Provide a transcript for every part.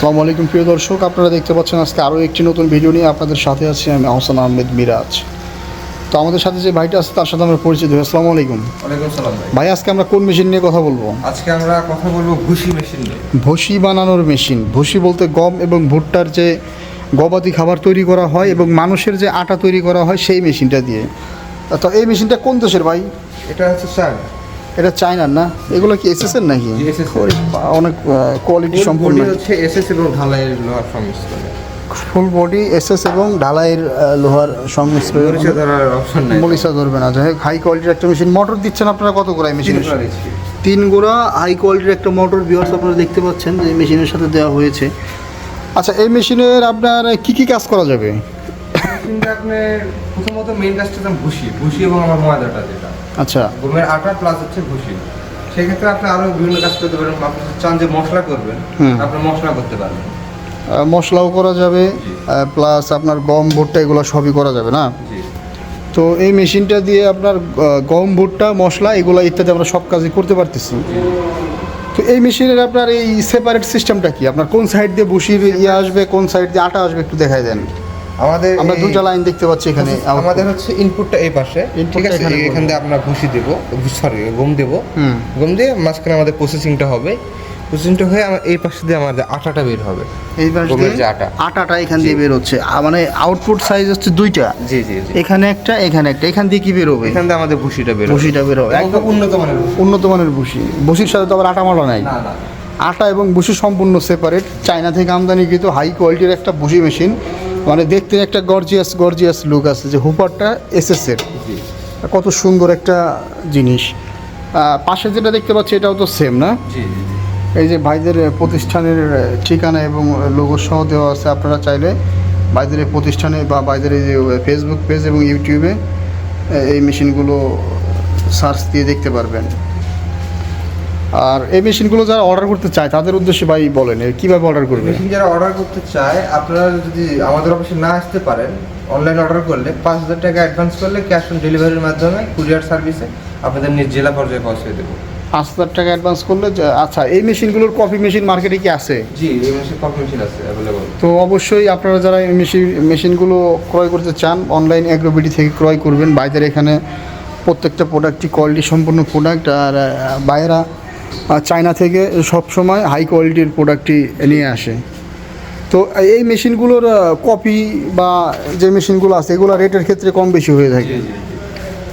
আসসালামু আলাইকুম প্রিয় দর্শক। আপনারা দেখতে পাচ্ছেন আজকে আরও একটি নতুন ভিডিও নিয়ে আপনাদের সাথে আছি আমি আহসান আহমেদ মিরাজ। তো আমাদের সাথে যে ভাইটা আছে তার সাথে আমরা পরিচিত। হই আসসালামু আলাইকুম। ভাই। আজকে আমরা কোন মেশিন নিয়ে কথা বলব? আজকে আমরা কথা বলব ভুসি মেশিন নিয়ে। ভুসি বানানোর মেশিন ভুসি বলতে গম এবং ভুট্টার যে গবাদি খাবার তৈরি করা হয় এবং মানুষের যে আটা তৈরি করা হয় সেই মেশিনটা দিয়ে। তো এই মেশিনটা কোন দেশের ভাই? এটা হচ্ছে চায়না এটা চায়নার না? এগুলো কি এসএসএর নাকি? জি, SS অনেক কোয়ালিটি সম্পূর্ণ হচ্ছে এসএস এবং ঢালাইয়ের লোহার সংমিশ্রণ। ফুল বডি এসএস এবং ঢালাইয়ের লোহার সংমিশ্রণ। মলিসা ধরবে না। যাই হাই কোয়ালিটির একটা মেশিন মোটর দিচ্ছেন আপনারা কত করে মেশিন তিন গোড়া হাই কোয়ালিটির একটা মোটর বিয়ার্স আপনারা দেখতে পাচ্ছেন যে মেশিনের সাথে দেওয়া হয়েছে। আচ্ছা এই মেশিনের আপনার কি কি কাজ করা যাবে? মেশিনটা আপনার প্রথমত মেইন কাজটা ভুসি ভুসি এবং আমার ময়দাটা যেটা। আচ্ছা। গমের আটা প্লাস হচ্ছে ভুসি সেক্ষেত্রে আপনি আরও বিভিন্ন কাজ করতে পারেন আপনি চান যে মশলা করবেন। আপনি মশলা করতে পারবেন। মশলাও করা যাবে প্লাস আপনার গম ভুট্টা এগুলো সবই করা যাবে না? তো এই মেশিনটা দিয়ে আপনার গম ভুট্টা মশলা এগুলো ইত্যাদি আমরা সব কাজই করতে পারতেছি। তো এই মেশিনের আপনার এই সেপারেট সিস্টেমটা কি? আপনার কোন সাইড দিয়ে বসির ইয়ে আসবে কোন সাইড দিয়ে আটা আসবে একটু দেখাই দেন। আমাদের আমরা দুটা লাইন দেখতে পাচ্ছি এখানে আমাদের হচ্ছে ইনপুটটা এই পাশে ঠিক আছে? এখান দিয়ে আমরা ভুসি দেব সরি গম দেব। হুম। গম দিয়ে মাঝখানে আমাদের প্রসেসিংটা হবে। প্রসেসিংটা হয়ে আমার এই পাশে দিয়ে আমাদের আটাটা বের হবে। এই পাশ দিয়ে আটা। আটাটা এখান দিয়ে বের হচ্ছে। মানে আউটপুট সাইজ হচ্ছে দুইটা। জি জি এখানে একটা এখানে একটা। এখান দিয়ে কি বের হবে? এখান দিয়ে আমাদের ভুসিটা বের ভুসিটা বের হবে। একদম একদম উন্নত মানের উন্নত মানের ভুসি ভুসির সাথে তো আবার আটা মালা নাই। না না। আটা এবং ভুসি সম্পূর্ণ সেপারেট চায়না থেকে আমদানিকৃত হাই কোয়ালিটির একটা ভুসি মেশিন মানে দেখতে একটা গর্জিয়াস গর্জিয়াস লুক আছে যে হুপারটা এসএসের কত সুন্দর একটা জিনিস। পাশে যেটা দেখতে পাচ্ছি এটাও তো সেম না। এই যে ভাইদের প্রতিষ্ঠানের ঠিকানা এবং লোগো সহ দেওয়া আছে আপনারা চাইলে। ভাইদের প্রতিষ্ঠানে বা ভাইদের এই যে ফেসবুক পেজ এবং ইউটিউবে এই মেশিনগুলো সার্চ দিয়ে দেখতে পারবেন। আর এই মেশিনগুলো যারা অর্ডার করতে চায় তাদের উদ্দেশ্যে ভাই বলেন কীভাবে অর্ডার করবে? মেশিন যারা অর্ডার করতে চায় আপনারা যদি আমাদের অফিসে না আসতে পারেন অনলাইন অর্ডার করলে পাঁচ হাজার টাকা অ্যাডভান্স করলে ক্যাশ অন ডেলিভারির মাধ্যমে কুরিয়ার সার্ভিসে আপনাদের নিজ জেলা পর্যায়ে পৌঁছে দেবো। পাঁচ হাজার টাকা অ্যাডভান্স করলে আচ্ছা এই মেশিনগুলোর কপি মেশিন মার্কেটে কি আছে? জি এই মাসে কপ মেশিন আছে অ্যাভেলেবল তো অবশ্যই আপনারা যারা এই মেশিন মেশিনগুলো ক্রয় করতে চান অনলাইন অ্যাগ্রোবিটি থেকে ক্রয় করবেন। বাইরের এখানে প্রত্যেকটা প্রোডাক্টই কোয়ালিটি সম্পন্ন প্রোডাক্ট আর বাইরা আহ, চায়না থেকে সব সময় হাই কোয়ালিটির প্রোডাক্টই নিয়ে আসে। তো এই মেশিনগুলোর কপি বা যে মেশিনগুলো আছে এগুলো রেটের ক্ষেত্রে কম বেশি হয়ে থাকে।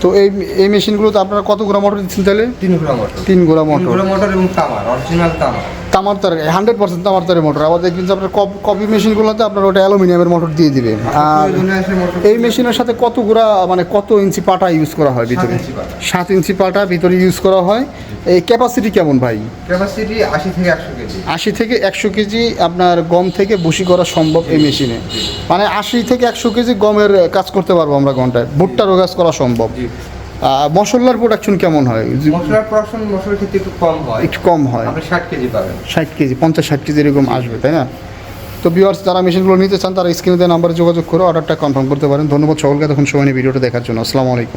তো এই এই মেশিনগুলোতে আপনারা কত গ্রাম মোটর দিচ্ছেন তাহলে? তিন গ্রাম মোটর তিন মোটর ঘোড়া মোটর এবং তামার অরিজিনাল তামার। তামার তার হান্ড্রেড পার্সেন্ট তামার তারের মোটর আবার দেখবেন যে আপনার কপ- মেশিনগুলোতে আপনার ওটা অ্যালুমিনিয়ামের মোটর দিয়ে দিবে। আর এই মেশিনের সাথে কত গুড়া মানে কত ইঞ্চি পাটা ইউজ করা হয় ভিতরে? সাত ইঞ্চি পাটা। ভিতরে ইউজ করা হয়। এই ক্যাপাসিটি কেমন ভাই? ক্যাপাসিটি আশি থেকে একশো কেজি। আশি থেকে একশো কেজি আপনার গম থেকে বসি করা সম্ভব এই মেশিনে মানে আশি থেকে একশো কেজি গমের কাজ করতে পারব আমরা ঘন্টায় ভুট্টারও কাজ করা সম্ভব। মশলার প্রোডাকশন কেমন হয়? মশলার প্রোডাকশন মশলার ক্ষেত্রে একটু কম হয়। একটু কম হয়। আপনি ষাট কেজি পাবেন। ষাট কেজি পঞ্চাশ ষাট কেজি এরকম আসবে তাই না? তো ভিউয়ার্স যারা মেশিনগুলো নিতে চান তারা স্ক্রিনে দেওয়া নাম্বারে যোগাযোগ করে অর্ডারটা কনফার্ম করতে পারেন। ধন্যবাদ সকলকে তখন সময় নিয়ে ভিডিওটা দেখার জন্য। আসসালামু আলাইকুম।